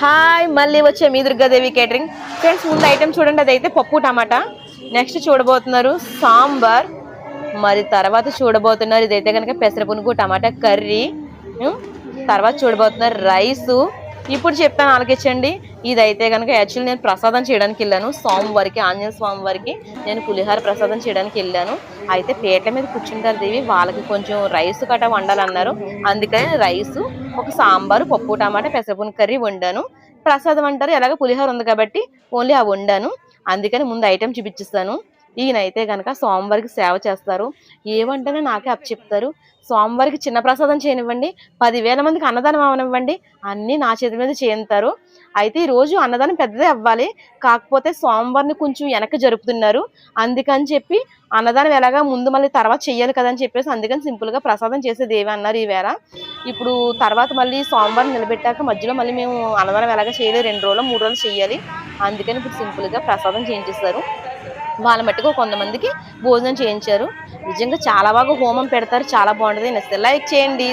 Hi మళ్ళీ వచ్చే మీ దుర్గాదేవి కేటరింగ్ ఫ్రెండ్స్ ముందు ఐటెం చూడండి అదైతే పప్పు టమాటా. నెక్స్ట్ చూడబోతున్నారు సాంబార్. మరి తర్వాత చూడబోతున్నారు ఇదైతే కనుక పెసరపునుగు టమాటా కర్రీ. తర్వాత చూడబోతున్నారు రైసు. ఇప్పుడు చెప్తాను ఆలకించండి. ఇదైతే కనుక యాక్చువల్లీ నేను ప్రసాదం చేయడానికి వెళ్ళాను. స్వామివారికి ఆంజనేయ స్వామి వారికి నేను పులిహార ప్రసాదం చేయడానికి వెళ్ళాను. అయితే పేట మీద కూర్చుంటారు దేవి వాళ్ళకి కొంచెం రైస్ కట్ట వండాలన్నారు. అందుకని రైసు ఒక సాంబారు పప్పు టమాటా పెసరపుని కర్రీ వండాను. ప్రసాదం అంటారు ఎలాగ పులిహోర ఉంది కాబట్టి ఓన్లీ అవి వండాను. అందుకని ముందు ఐటెం చూపించిస్తాను. ఈయనైతే కనుక సోమవారికి సేవ చేస్తారు. ఏమంటేనే నాకే అప్ చెప్తారు. సోమవారికి చిన్న ప్రసాదం చేయనివ్వండి పదివేల మందికి అన్నదానం అవనివ్వండి అన్నీ నా చేతి మీద చేయంతారు. అయితే ఈ రోజు అన్నదానం పెద్దదే అవ్వాలి. కాకపోతే సోమవారిని కొంచెం వెనక జరుపుతున్నారు. అందుకని చెప్పి అన్నదానం ఎలాగా ముందు మళ్ళీ తర్వాత చెయ్యాలి కదా అని చెప్పేసి అందుకని సింపుల్గా ప్రసాదం చేసేది ఏవి అన్నారు ఈ వేళ. ఇప్పుడు తర్వాత మళ్ళీ సోమవారం నిలబెట్టాక మధ్యలో మళ్ళీ మేము అన్నదానం ఎలాగ చేయలేదు రెండు రోజులు మూడు రోజులు చేయాలి అందుకని ఇప్పుడు సింపుల్గా ప్రసాదం చేయించేస్తారు. వాళ్ళ మట్టుకు కొంతమందికి భోజనం చేయించారు. నిజంగా చాలా బాగా హోమం పెడతారు. చాలా బాగుంటుంది. నచ్చితే లైక్ చేయండి.